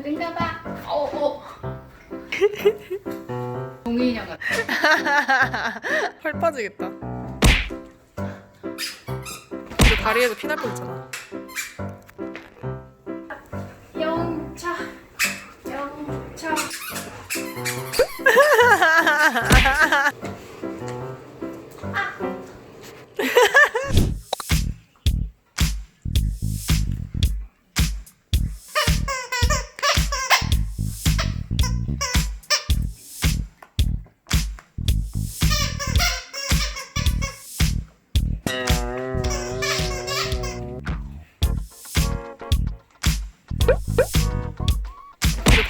어디 있나봐. 어, 어. 동이 인형 같아. 펄 빠지겠다. 근데 다리에도 피날뻔 있잖아. 영차, 영차.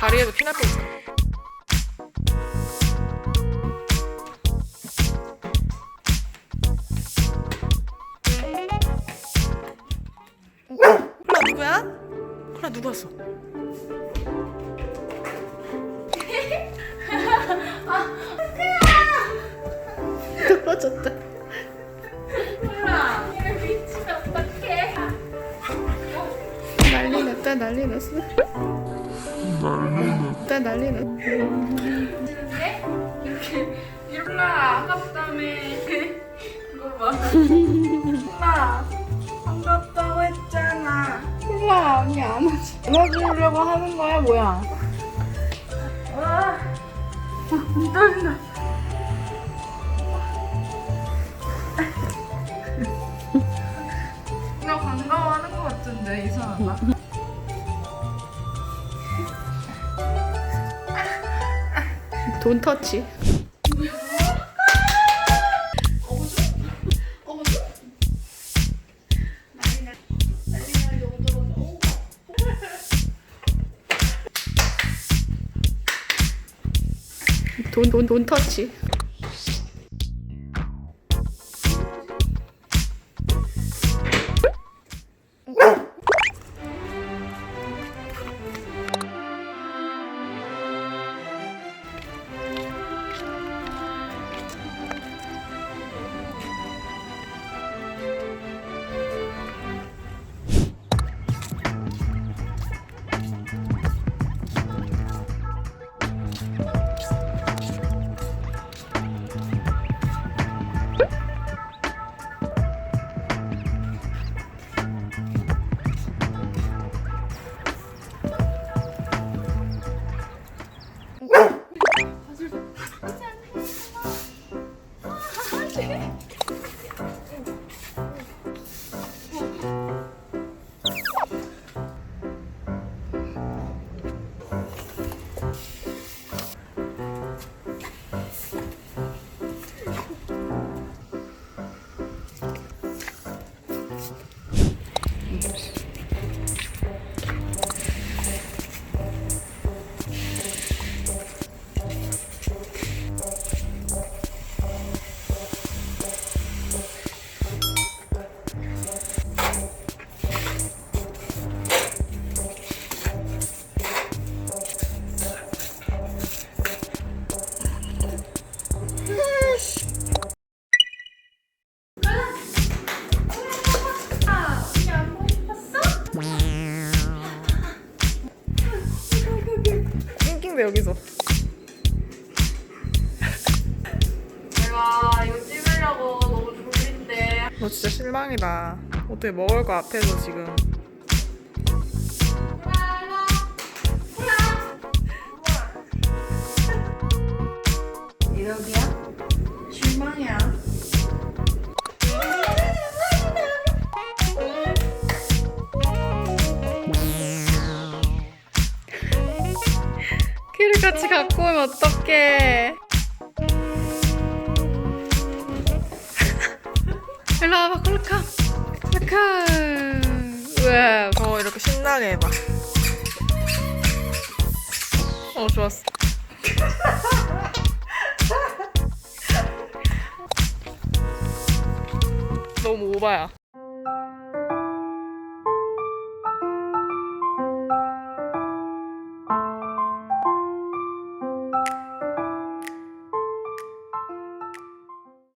다리에도 피날 뻔했잖아. 콜라 누구야? 콜라 누구 왔어? 난리 났어. 난리 났다 난리 났. 근데 이렇게 콜라 아깝다며 이거 봐 콜라 반갑다고 했잖아 콜라 언니 안아주려고 하는 거야 뭐야 와 떨린다 나 반가워하는 것 같은데 이상하다 돈 터치. 돈 돈 돈 터치. 아, 낑낑대 여기서. 내가 이거 찍으려고 너무 졸린데 너 진짜 실망이다. 어떻게 먹을 거 앞에서 지금. 이러기야? 실망이야 같이 갖고 오면 어떡해. 일로 와봐, 콜카. 콜카. 왜? 더 이렇게 신나게 해봐. 어, 좋았어. 너무 오바야.